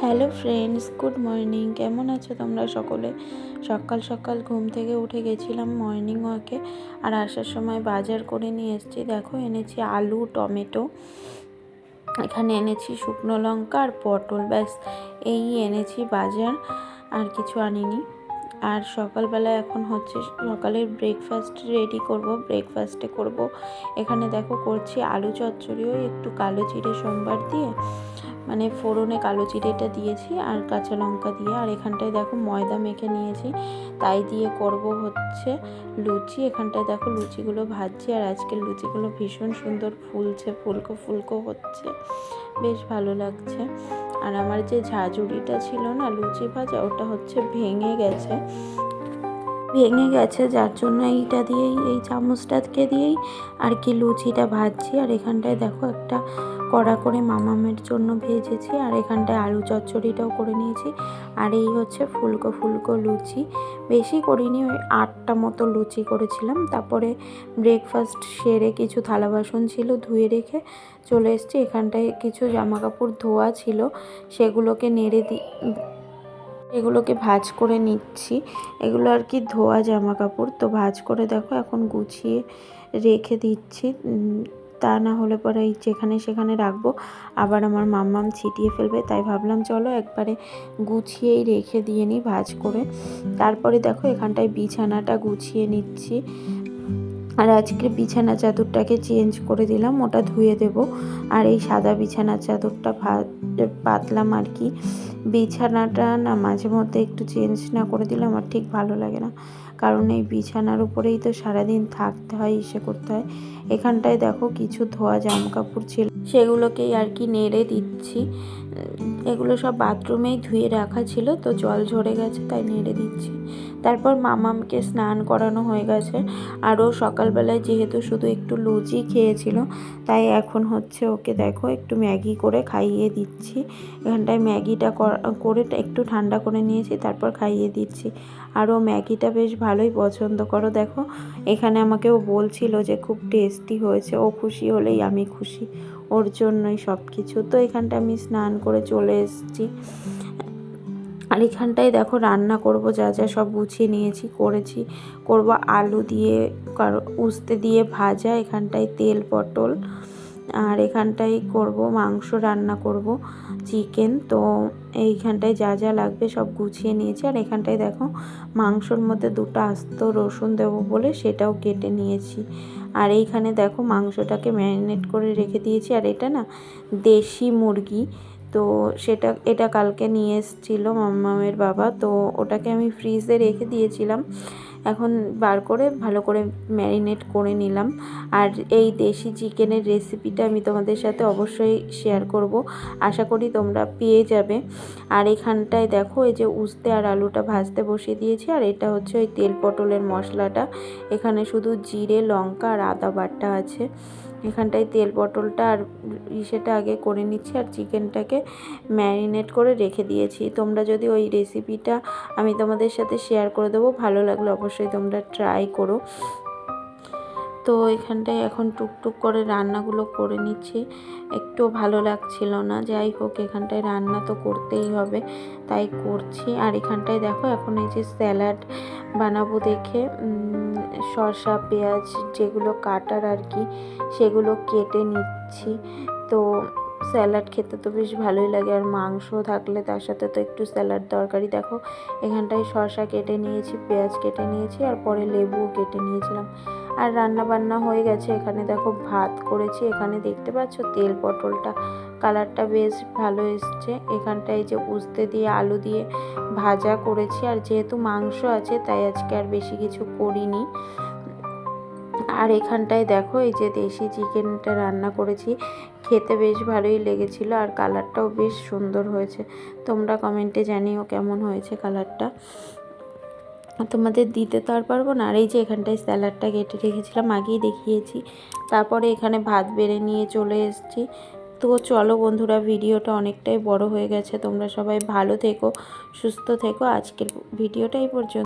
Hello friends, good morning. কেমন আছো তোমরা সকলে? সকাল সকাল ঘুম থেকে উঠে গেছিলাম মর্নিং ওয়াকে আর আসার সময় বাজার করে নিয়ে এসেছি। দেখো, এনেছি আলু, টমেটো, এখানে এনেছি শুকনো লঙ্কা আর পটল। ব্যাস, এই এনেছি বাজার, আর কিছু আনিনি। আর সকালবেলা এখন হচ্ছে সকালের ব্রেকফাস্ট রেডি করব ব্রেকফাস্টে করব। এখানে দেখো করছি আলু চচ্চড়িও, একটু কালো জিরে সোমবার দিয়ে মানে ফোড়নে কালো জিরেটা দিয়েছি আর কাঁচা লঙ্কা দিয়ে। আর এখানটায় দেখো ময়দা মেখে নিয়েছি, তাই দিয়ে করব হচ্ছে লুচি। এখানটায় দেখো লুচিগুলো ভাজছি আর আজকের লুচিগুলো ভীষণ সুন্দর ফুলছে, ফুলকো ফুলকো হচ্ছে। বেশ ভালো লাগছে। আর আমার যে ঝাঁঝুড়িটা ছিল না লুচি ভাজা, ওটা হচ্ছে ভেঙে গেছে। ভেঙে গেছে, যার জন্য এইটা দিয়েই, এই চামচটাকে দিয়েই আর কি লুচিটা ভাজছি। আর এখানটায় দেখো একটা কড়া করে মামামের জন্য ভেজেছি আর এখানটায় আলু চচ্চড়িটাও করে নিয়েছি। আর এই হচ্ছে ফুলকো ফুলকো লুচি। বেশি করিনি, ওই আটটা মতো লুচি করেছিলাম। তারপরে ব্রেকফাস্ট সেরে কিছু থালা বাসন ছিল ধুয়ে রেখে চলে এসেছি। এখানটায় কিছু জামা কাপড় ধোয়া ছিল, সেগুলোকে নেড়ে দি এগুলোকে ভাজ করে নিচ্ছি। এগুলো আর কি ধোয়া জামা কাপড় তো ভাজ করে দেখো, এখন গুছিয়ে রেখে দিচ্ছি। তা না হলে পরে এই যেখানে সেখানে রাখব। আবার আমার মাম্মাম ছিটিয়ে ফেলবে, তাই ভাবলাম চলো একবারে গুছিয়েই রেখে দিয়ে নিই ভাজ করে। তারপরে দেখো এখানটায় বিছানাটা গুছিয়ে নিচ্ছি। আর আজকে বিছানা চাদরটাকে চেঞ্জ করে দিলাম, ওটা ধুয়ে দেব। আর এই সাদা বিছানা চাদরটা পাতলাম আর কি। বিছানাটা না মাঝে মধ্যে একটু চেঞ্জ না করে দিলে আমার ঠিক ভালো লাগে না। কারণ এই বিছানার উপরেই তো সারাদিন থাকতে হয়, ইসে করতে হয়। এখানটায় দেখো কিছু ধোয়া জামা কাপড় ছিল, সেগুলোকেই আর কি নেড়ে দিচ্ছি। এগুলো সব বাথরুমেই ধুয়ে রাখা ছিল, তো জল ঝরে গেছে, তাই নেড়ে দিচ্ছি। তারপর মামামকে স্নান করানো হয়ে গেছে। আরও সকালবেলায় যেহেতু শুধু একটু লুচি খেয়েছিল, তাই এখন হচ্ছে ওকে দেখো একটু ম্যাগি করে খাইয়ে দিচ্ছি। এখানটায় ম্যাগিটা করে একটু ঠান্ডা করে নিয়েছি, তারপর খাইয়ে দিচ্ছি। আরও ম্যাগিটা বেশ ভালোই পছন্দ করো। দেখো, এখানে আমাকে ও বলছিল যে খুব টেস্টি হয়েছে, ও খুশি হলেই আমি খুশি। ওর জন্যই সব কিছু তো এখানটা আমি স্নান করে চলে এসেছি। আর এখানটায় দেখো রান্না করব, যা যা সব গুছিয়ে নিয়েছি, করেছি। করব আলু দিয়ে, কারও উস্তে দিয়ে ভাজা, এখানটায় তেল, পটল। আর এখানটায় করব মাংস রান্না করব, চিকেন। তো এইখানটায় যা যা লাগবে সব গুছিয়ে নিয়েছি। আর এখানটায় দেখো মাংসর মধ্যে দুটো আস্ত রসুন দেবো বলে সেটাও কেটে নিয়েছি। আর এইখানে দেখো মাংসটাকে ম্যারিনেট করে রেখে দিয়েছি। আর এটা না দেশি মুরগি তো সেটা, এটা কালকে নিয়ে এসেছিল মাম্মামের বাবা। তো ওটাকে আমি ফ্রিজে রেখে দিয়েছিলাম। এখন বার করে ভালো করে ম্যারিনেট করে নিলাম। আর এই দেশি চিকেনের রেসিপিটা আমি তোমাদের সাথে অবশ্যই শেয়ার করব। আশা করি তোমরা পেয়ে যাবে। আর এখানটায় দেখো, এই যে উস্তে আর আলুটা ভাজতে বসিয়ে দিয়েছি। আর এটা হচ্ছে ওই তেল পটলের মশলাটা। এখানে শুধু জিরে, লঙ্কা আর আদা বাটা আছে। এখানটায় তেল পটলটা আর ইসেটা আগে করে নিচ্ছি আর চিকেনটাকে ম্যারিনেট করে রেখে দিয়েছি। তোমরা যদি ওই রেসিপিটা আমি তোমাদের সাথে শেয়ার করে দেবো, ভালো লাগলে অবশ্যই তোমরা ট্রাই করো। তো এখানটায় এখন টুকটুক করে রান্নাগুলো করে নিচ্ছি। একটু ভালো লাগছিল না, যাই হোক এখানটায় রান্না তো করতেই হবে, তাই করছি। আর এখানটায় দেখো এখন এই যে স্যালাড বানাবো দেখে শসা, পেঁয়াজ যেগুলো কাটার আর কি, সেগুলো কেটে নিচ্ছি। তো স্যালাড খেতে তো বেশ ভালোই লাগে, আর মাংস থাকলে তার সাথে তো একটু স্যালাড দরকারি দেখো, এখানটায় শসা কেটে নিয়েছি, পেঁয়াজ কেটে নিয়েছি, আর পরে লেবুও কেটে নিয়েছিলাম। আর রান্না বান্না হয়ে গেছে। এখানে দেখো ভাত করেছি। এখানে দেখতে পাচ্ছ তেল পটলটা, কালারটা বেশ ভালো এসছে। এখানটায় যে উস্তে দিয়ে আলু দিয়ে ভাজা করেছি। আর যেহেতু মাংস আছে, তাই আজকে আর বেশি কিছু করিনি। আর এখানটায় দেখো এই যে দেশি চিকেনটা রান্না করেছি। খেতে বেশ ভালোই লেগেছিল আর কালারটাও বেশ সুন্দর হয়েছে। তোমরা কমেন্টে জানিও কেমন হয়েছে কালারটা। তোমাদের দিতে তো আর পারব না। আর এই যে এখানটায় স্যালাডটা কেটে রেখেছিলাম, আগেই দেখিয়েছি। তারপরে এখানে ভাত বেড়ে নিয়ে চলে এসেছি। তো চলো বন্ধুরা, ভিডিওটা অনেকটাই বড় হয়ে গেছে। তোমরা সবাই ভালো থেকো, সুস্থ থেকো। আজকের ভিডিওটাই পর্যন্ত।